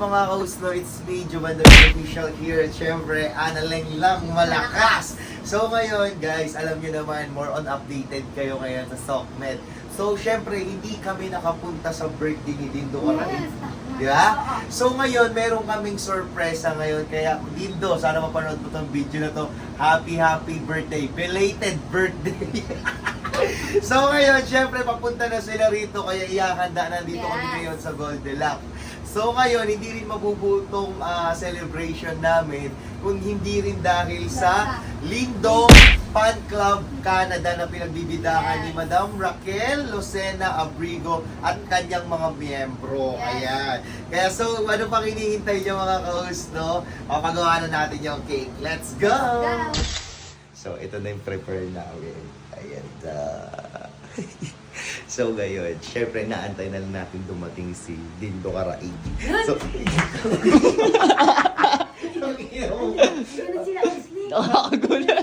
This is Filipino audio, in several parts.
mga kausno? It's me, Juman the Official here. At syempre, analeng lang malakas. So ngayon guys, alam niyo naman, more on updated kayo ngayon sa SOCMED. So syempre, hindi kami nakapunta sa birthday ni Dindo Karain. Di ba? So ngayon, meron kaming sorpresa ngayon. Kaya Dindo, sana mapanood mo tong video na to. Happy, happy birthday. Belated birthday. so ngayon, syempre, papunta na sila rito. Kaya iyakanda na dito kami Yes. ngayon sa Goldilocks. So ngayon, hindi rin mabubutong ah, celebration namin kung hindi rin dahil sa Lindong Fan Club Canada na pinagbibidahan Yes. ni Madam Raquel Lucena Abrigo at kanyang mga miyembro. Yes. Ayan. Kaya so, ano pang hinihintay niyo mga ka-host, no? Papagawa na natin yung cake. Let's go! Go! So, ito na yung prepare namin. Ayan. ah. so, ngayon, syempre, naantay na lang natin dumating si Dindo Karaig. So, Ano sila, Ashley? Nakakagulo.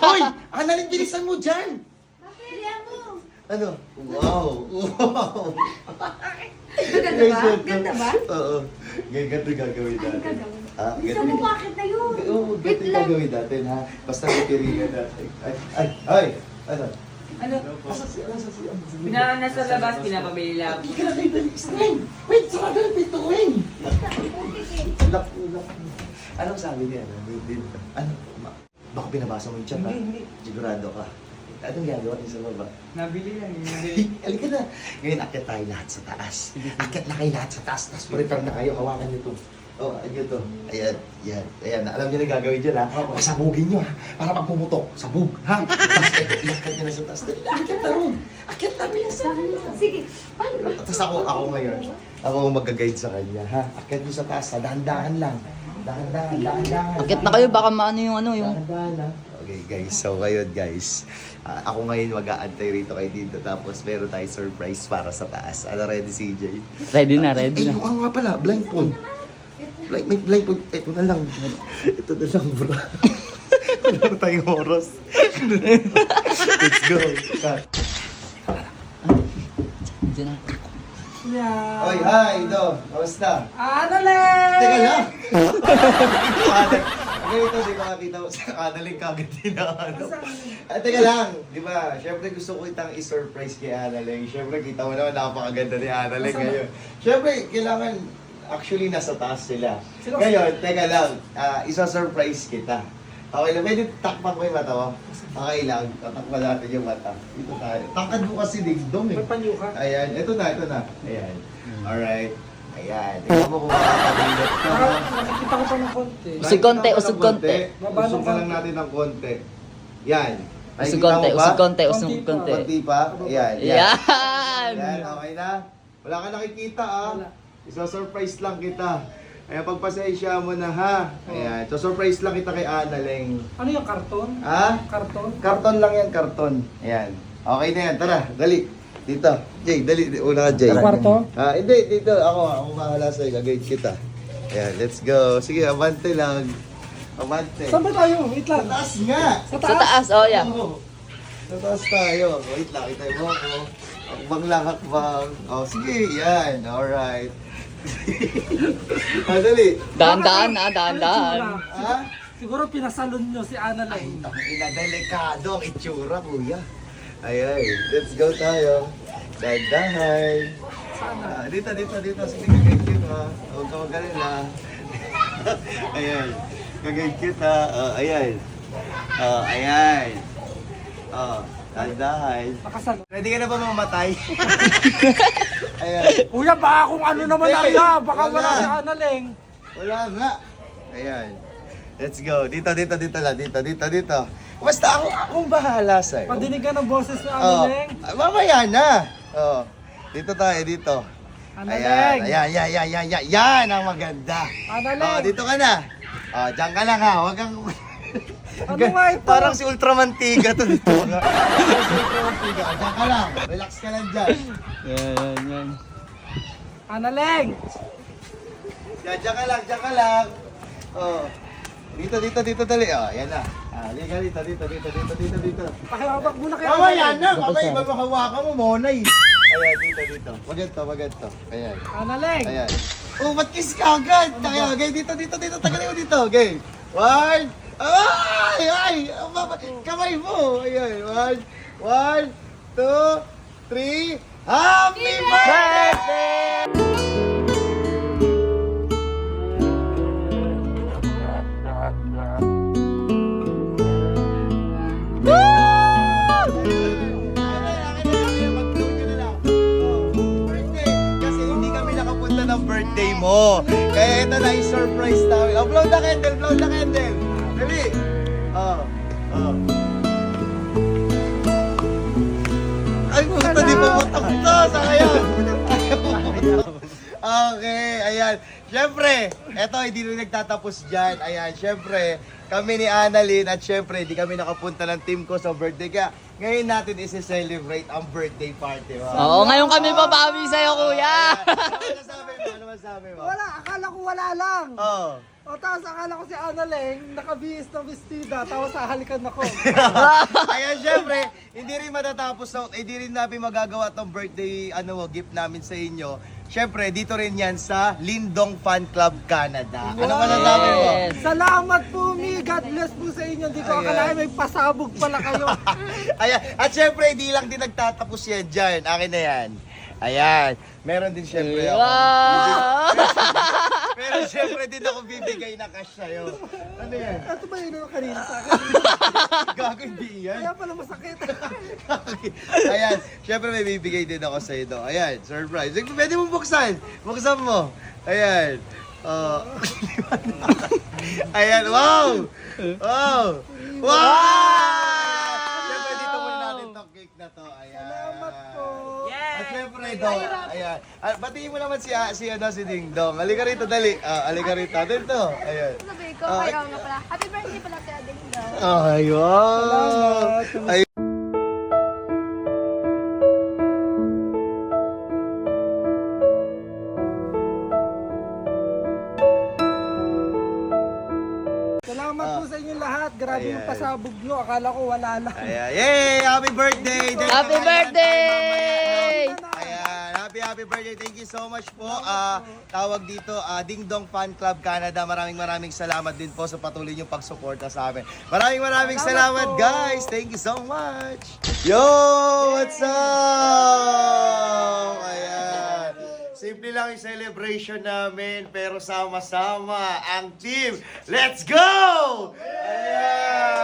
Hoy! Annalyn, bilisan mo dyan! Mo? Ano? Wow! Wow! Maganda ba? Ganda ba? Oo. Ganyan ganito gagawin Ano natin. gagawin? Ah, Bisa ganito. mo bakit na yun? Oo, Wait ganito lang. gagawin natin, ha? Basta may pirigan natin. Ay, ay, ay! Ano? Ano? Asa si, asa si, ano si? Pina, nasa labas, pinapabili lang. Hindi ka na kayo dali. Strain! Wait, sarado yung pinto, Wayne! Lak, lak. Anong sabi niya? Ano? Ano? Baka binabasa mo yung chat, ha? Hindi, hindi. Sigurado ka. Anong gagawa niyo sa baba? Nabili lang. Hey, Halika na. Ngayon, akit tayo lahat sa taas. Akit na kayo lahat sa taas. Tapos prepare na kayo. Hawakan niyo to. Oh, ano to? Ayan, yan. Ayan, alam niyo na gagawin dyan, ha? Pasabugin niyo, ha? Para pag pumutok, sabog, ha? Tapos, eto, ilakad niyo na sa taas. Dali, Akit na ron. Akit na rin. Sige, paano ba? Tapos ako, ako ngayon, ako ang mag-guide sa kanya, ha? Akit niyo sa taas, ha? Dahan-dahan lang. Dahan-dahan, dahan-dahan. Akit na kayo, baka maano yung ano yung... Dahan-dahan, ha? Okay, guys. So, ngayon, guys. ah, ako ngayon mag-aantay rito kay Dito. Tapos, meron tayong surprise para sa taas. Ano, ready, CJ? Ready na, ready Ay, na. yung nga pala, blindfold. Blind, may blindfold. Ito na lang. Ito na lang, bro. Wala na tayong oras. Let's go. Cut. Diyan na. Yeah. Oy, hi, Do. Kamusta? Ano lang? Teka lang. Ganito, di ba nakita mo sa kanaling kagad din na ano. Ah, teka lang, di ba? Siyempre gusto ko itang i-surprise kay Annalyn. Siyempre kita mo naman napakaganda ni Annalyn ngayon. Siyempre, kailangan, actually nasa taas sila. Sino- Ngayon, teka lang, ah, isa-surprise kita. Okay lang, pwede takpan ko yung mata mo. Okay lang, tatakpan natin yung mata. Ito tayo. Takad mo kasi digdong eh. May panyo ka. Ayan, ito na, ito na. Ayan. Alright. Ayan. Tingnan mo kung makakabilot ka. Parang nakikita ko pa ng konti. Usog konti, usog konti. Usog ka lang natin ng konti. Yan. Usog Nakikita konti, mo ba? usog konti, usog Konti pa. konti. Konti pa? Ayan. Yan. Yan! Yan, okay na? Wala ka nakikita ah. Wala. Isa-surprise lang kita. Kaya pagpasensya mo na ha. Ayan. So surprise lang kita kay Annaleng. Ano yung karton? Ha? Karton? Karton lang yan, karton. Ayan. Okay na yan. Tara, dali. Dito. Jay, dali. Una ka, Jay. Sa kwarto? Ah, hindi, dito. Ako, ako bahala sa'yo. Gagawin kita. Ayan, let's go. Sige, abante lang. Abante. Saan ba tayo? Wait Sa lang. taas nga! Sa Sa taas, oh yeah. Oo. Sa taas tayo. Wait lang, itay mo ako. Hakbang lang, hakbang. Oh, sige, yan. Alright. ah, dali. Daan-daan ah, daan-daan. Ano? Ha? Siguro pinasalon nyo si Ana Ay, lang. ina, delikado ang itsura, kuya. Ay, ay. Let's go tayo. Dandahan. Ah, dito, dito, dito. Sige, gagawin kita. Huwag ka magalala. ayan. Gagawin kita. Oh, ayan. Oh, ayan. Oh, dandahan. Nakasalo. Ready ka na ba mamatay? ayan. Kuya, baka kung ano naman Hindi. na Baka wala Ana Leng. Wala nga. Ayan. Let's go. Dito, dito, dito lang. Dito, dito, dito. Basta ako, akong bahala sa'yo. Padinig ka ng boses ni Ana Oh, Leng. mamaya na. Oh. Dito tayo, dito. Ana Ayan, ayan, ayan, ayan, ayan, ayan. Yan ang maganda. Ana Oh, dito ka na. Oh, diyan ka lang ha. Huwag kang... Ano nga ito? Parang si Ultramantiga to dito. Parang si Ultramantiga. Oh, Diyan ka lang. Relax ka lang dyan. Yan, yan, yan. Ana Leng. Diyan, diyan ka lang, diyan ka lang. Oh. Dito, dito, dito, dali. Oh, yan na. Ah, dito, dito, dito, dito, dito, dito, dito. Pakihawak muna kay Mamaya Ana na. Mamaya, iba mahawakan mo, monay. Ayan, dito, dito. Maganto, maganto. Ayan. Ana Leng. Ayan. Oh, ba't kiss ka agad? Tayo, okay, dito, dito, dito. Tagalin mo dito. Okay. One. Ay! Ay! Kamay mo. Ayan. One. One. Two. Three. Happy birthday! Birthday mo. Kaya ito na yung surprise namin. Oh, blow the candle, blow the candle. Dali. Oh, oh. Ay, puta, di pa matok to. Sayang. Okay, ayan. Siyempre, eto, hindi rin nagtatapos dyan. Ayan, siyempre, kami ni Annalyn at siyempre, hindi kami nakapunta ng team ko sa birthday. Kaya, ngayon natin isi-celebrate ang birthday party. Wow. Oo, ngayon kami babawi sa'yo, kuya. Ano masabi mo? Ano masabi mo? Wala, akala ko wala lang. Oo. O tapos akala ko si Annaleng, nakabihis ng bestida, tapos hahalikan ako. Ayan, syempre, hindi rin matatapos na, hindi rin namin magagawa tong birthday ano, gift namin sa inyo. Syempre, dito rin yan sa Lindong Fan Club Canada. Ano masasabi mo? Yes. Salamat po, Mi. God bless po sa inyo. Hindi ko Ayan. akalain may pasabog pala kayo. Ayan. At syempre, hindi lang din nagtatapos yan dyan. Akin na yan. Ayan. Meron din syempre ako. Wow! Pero syempre din ako bibigay na cash sa'yo. Ano yan? Ito ba yun ang kanina sa akin? Gago, hindi yan. Kaya pala masakit. Ayan, syempre may bibigay din ako sa ito. Ayan, surprise. Pwede mo buksan. Buksan mo. Ayan. Oh. Ayan, wow! Wow! Wow! Syempre dito muna natin tong cake na to. Ayan. Syempre ito, ayan. Ah, batiin mo naman si, ah, si, ano, si Ding Dong. Halika rito, dali. Ah, halika rito. Dito. Ayan. Sabi ko, Ah, kayo nga pala. Happy birthday pala kay Ading daw. Ay, wow! Salamat. Ay, Salamat po sa inyo lahat. Grabe yung Ayan. pasabog nyo. Akala ko wala lang. Ayan. Yay! Happy birthday! Happy birthday! tayo mamaya, no? Ayan. Happy, birthday. Thank you so much po. Ah, tawag dito, ah, Ding Dong Fan Club Canada. Maraming maraming salamat din po sa patuloy niyong pagsuporta sa amin. Maraming maraming salamat, Salamat guys. Thank you so much. Yo! What's up? Ayan. Simple lang yung celebration namin, pero sama-sama ang team. Let's go! Ayan!